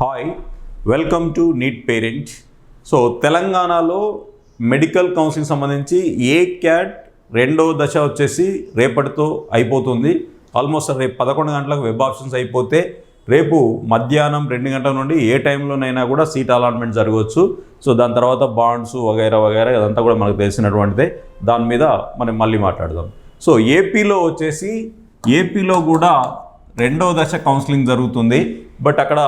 Hi welcome to NEET parent so తెలంగాణలో medical counselling సంబంధించి ఏ క్యాట్ రెండో దశ వచ్చేసి రేపటితో అయిపోతుంది. ఆల్మోస్ట్ రేపు పదకొండు గంటలకు వెబ్ ఆప్షన్స్ అయిపోతే రేపు మధ్యాహ్నం రెండు గంటల నుండి ఏ టైంలోనైనా కూడా సీట్ అలాట్మెంట్ జరగవచ్చు. సో దాని తర్వాత బాండ్స్ వగైరా వగైరా అదంతా కూడా మనకు తెలిసినటువంటిదే. దాని మీద మనం మళ్ళీ మాట్లాడదాం. సో ఏపీలో వచ్చేసి ఏపీలో కూడా రెండో దశ కౌన్సిలింగ్ జరుగుతుంది. బట్ అక్కడ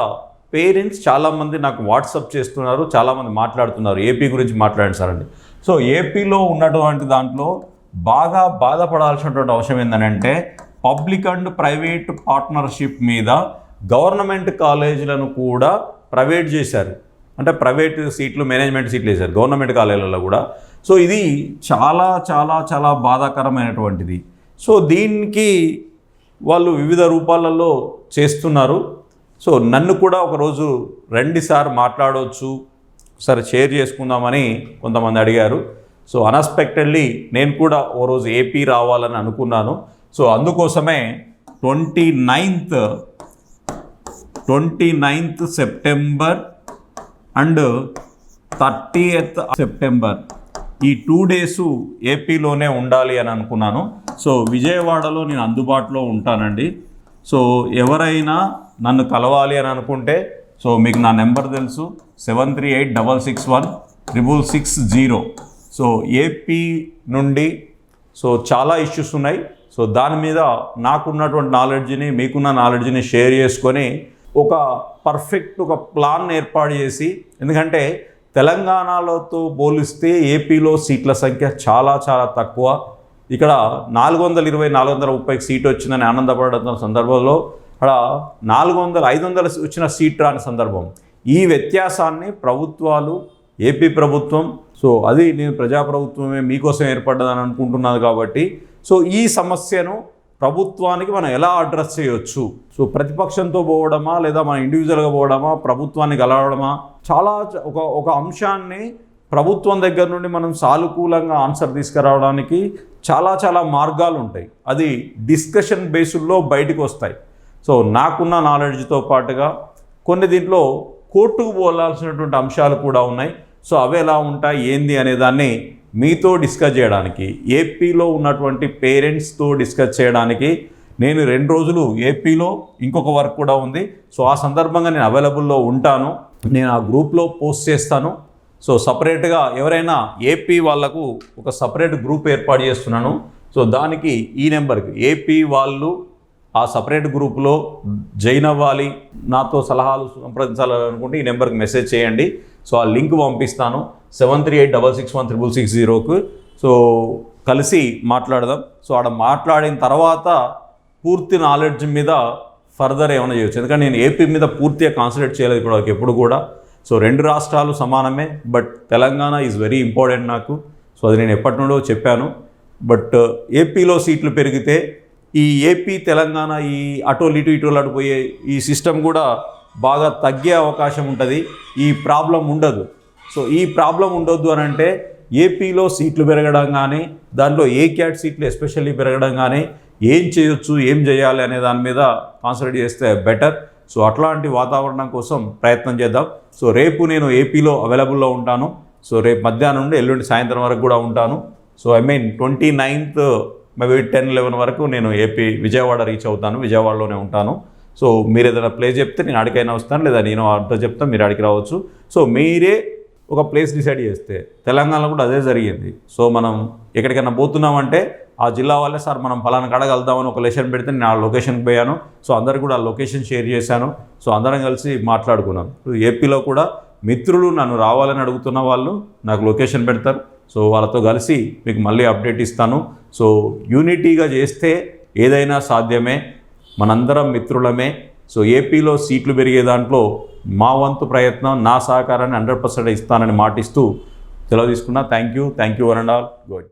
పేరెంట్స్ చాలామంది నాకు వాట్సప్ చేస్తున్నారు చాలామంది మాట్లాడుతున్నారు. ఏపీ గురించి మాట్లాడండి సార్ అండి సో ఏపీలో ఉన్నటువంటి దాంట్లో బాగా బాధపడాల్సినటువంటి అవసరం ఏంటంటే పబ్లిక్ అండ్ ప్రైవేట్ పార్ట్నర్షిప్ మీద గవర్నమెంట్ కాలేజీలను కూడా ప్రైవేట్ చేశారు. అంటే ప్రైవేట్ సీట్లు మేనేజ్మెంట్ సీట్లు వేశారు గవర్నమెంట్ కాలేజీలలో కూడా. సో ఇది చాలా చాలా చాలా బాధాకరమైనటువంటిది. సో దీనికి వాళ్ళు వివిధ రూపాలలో చేస్తున్నారు. సో నన్ను కూడా ఒకరోజు రండి సార్ మాట్లాడవచ్చు సరే షేర్ చేసుకుందామని కొంతమంది అడిగారు. సో అన్ఎక్స్పెక్టెడ్లీ నేను కూడా ఓ రోజు ఏపీ రావాలని అనుకున్నాను. సో అందుకోసమే twenty ninth twenty ninth September and thirtieth September ఈ టూ డేస్ ఏపీలోనే ఉండాలి అని అనుకున్నాను. సో విజయవాడలో నేను అందుబాటులో ఉంటానండి. సో ఎవరైనా నన్ను కలవాలి అని అనుకుంటే సో మీకు నా నెంబర్ తెలుసు seven three eight double six one triple six zero. So AP నుండి సో చాలా ఇష్యూస్ ఉన్నాయి. సో దాని మీద నాకున్నటువంటి నాలెడ్జ్ని మీకున్న నాలెడ్జ్ని షేర్ చేసుకొని ఒక పర్ఫెక్ట్ ఒక ప్లాన్ ఏర్పాటు చేసి ఎందుకంటే తెలంగాణలోతో పోలిస్తే ఏపీలో సీట్ల సంఖ్య చాలా చాలా తక్కువ. ఇక్కడ నాలుగు వందల ఇరవై నాలుగు వందల ముప్పైకి సీట్ వచ్చిందని ఆనందపడుతున్న సందర్భంలో అక్కడ నాలుగు వందల ఐదు వందల వచ్చిన సీట్ రాని సందర్భం. ఈ వ్యత్యాసాన్ని ప్రభుత్వాలు ఏపీ ప్రభుత్వం సో అది నేను ప్రజాప్రభుత్వమే మీకోసం ఏర్పడ్డదని అనుకుంటున్నాను కాబట్టి సో ఈ సమస్యను ప్రభుత్వానికి మనం ఎలా అడ్రస్ చేయొచ్చు? సో ప్రతిపక్షంతో పోవడమా లేదా మన ఇండివిజువల్గా పోవడమా ప్రభుత్వాన్ని కలవడమా చాలా ఒక ఒక అంశాన్ని ప్రభుత్వం దగ్గర నుండి మనం సానుకూలంగా ఆన్సర్ తీసుకురావడానికి చాలా చాలా మార్గాలు ఉంటాయి అది డిస్కషన్ బేసుల్లో బయటకు వస్తాయి సో నాకున్న నాలెడ్జ్తో పాటుగా కొన్ని దీంట్లో కోర్టుకు పోలాల్సినటువంటి అంశాలు కూడా ఉన్నాయి. సో అవి ఎలా ఉంటాయి ఏంది అనే దాన్ని మీతో డిస్కస్ చేయడానికి ఏపీలో ఉన్నటువంటి పేరెంట్స్తో డిస్కస్ చేయడానికి నేను రెండు రోజులు ఏపీలో ఇంకొక వర్క్ కూడా ఉంది. సో ఆ సందర్భంగా నేను అవైలబుల్లో ఉంటాను. నేను ఆ గ్రూప్లో పోస్ట్ చేస్తాను. సో సపరేట్గా ఎవరైనా ఏపీ వాళ్ళకు ఒక సపరేట్ గ్రూప్ ఏర్పాటు చేస్తున్నాను. సో దానికి ఈ నెంబర్కి ఏపీ వాళ్ళు ఆ సపరేట్ గ్రూప్లో జాయిన్ అవ్వాలి. నాతో సలహాలు సంప్రదించాలనుకుంటే ఈ నెంబర్కి మెసేజ్ చేయండి. సో ఆ లింక్ పంపిస్తాను. Seven three eight double six one triple six జీరోకు so కలిసి మాట్లాడదాం. సో ఆడ మాట్లాడిన తర్వాత పూర్తి నాలెడ్జ్ మీద ఫర్దర్ ఏమైనా చేయొచ్చు. ఎందుకంటే నేను ఏపీ మీద పూర్తిగా కాన్సన్ట్రేట్ చేయలేదు ఇప్పటివరకు ఎప్పుడు కూడా. సో రెండు రాష్ట్రాలు సమానమే. But Telangana is very important నాకు. సో అది నేను ఎప్పటి నుండో చెప్పాను. బట్ ఏపీలో సీట్లు పెరిగితే ఈ ఏపీ తెలంగాణ ఈ అటోలు ఇటు ఇటు అటు పోయే ఈ సిస్టమ్ కూడా బాగా తగ్గే అవకాశం ఉంటుంది. ఈ ప్రాబ్లం ఉండదు. సో ఈ ప్రాబ్లం ఉండొద్దు అని అంటే ఏపీలో సీట్లు పెరగడం కానీ దానిలో ఏ క్యాట్ సీట్లు ఎస్పెషల్లీ పెరగడం కానీ ఏం చేయొచ్చు ఏం చేయాలి అనే దాని మీద కాన్సన్ట్రేట్ చేస్తే బెటర్ సో అట్లాంటి వాతావరణం కోసం ప్రయత్నం చేద్దాం. సో రేపు నేను ఏపీలో అవైలబుల్లో ఉంటాను. సో రేపు మధ్యాహ్నం నుండి ఎల్లుండి సాయంత్రం వరకు కూడా ఉంటాను. So I mean twenty ninth maybe ten eleven వరకు నేను ఏపీ విజయవాడ రీచ్ అవుతాను విజయవాడలోనే ఉంటాను. సో మీరు ఏదైనా ప్లేస్ చెప్తే నేను అడిగైనా వస్తాను లేదా నేను అడ్రస్ చెప్తాను మీరు అడిగి రావచ్చు. సో మీరే ఒక ప్లేస్ డిసైడ్ చేస్తే తెలంగాణలో కూడా అదే జరిగింది. సో మనం ఎక్కడికైనా పోతున్నామంటే ఆ జిల్లా వాళ్ళే సార్ మనం ఫలానా కాడ వెళ్దామని ఒక లొకేషన్ పెడితే నేను ఆ లొకేషన్కి పోయాను. సో అందరు కూడా ఆ లొకేషన్ షేర్ చేశాను. సో అందరం కలిసి మాట్లాడుకున్నాం. ఏపీలో కూడా మిత్రులు నన్ను రావాలని అడుగుతున్న వాళ్ళు నాకు లొకేషన్ పెడతారు. సో వాళ్ళతో కలిసి మీకు మళ్ళీ అప్డేట్ ఇస్తాను. సో యూనిటీగా చేస్తే ఏదైనా సాధ్యమే మనందరం మిత్రులమే. సో ఏపీలో సీట్లు పెరిగే దాంట్లో మా వంతు ప్రయత్నం నా సహకారాన్ని హండ్రెడ్ పర్సెంట్ ఇస్తానని మాటిస్తూ సెలవు తీసుకున్నా. Thank you. Thank you one and all. Good.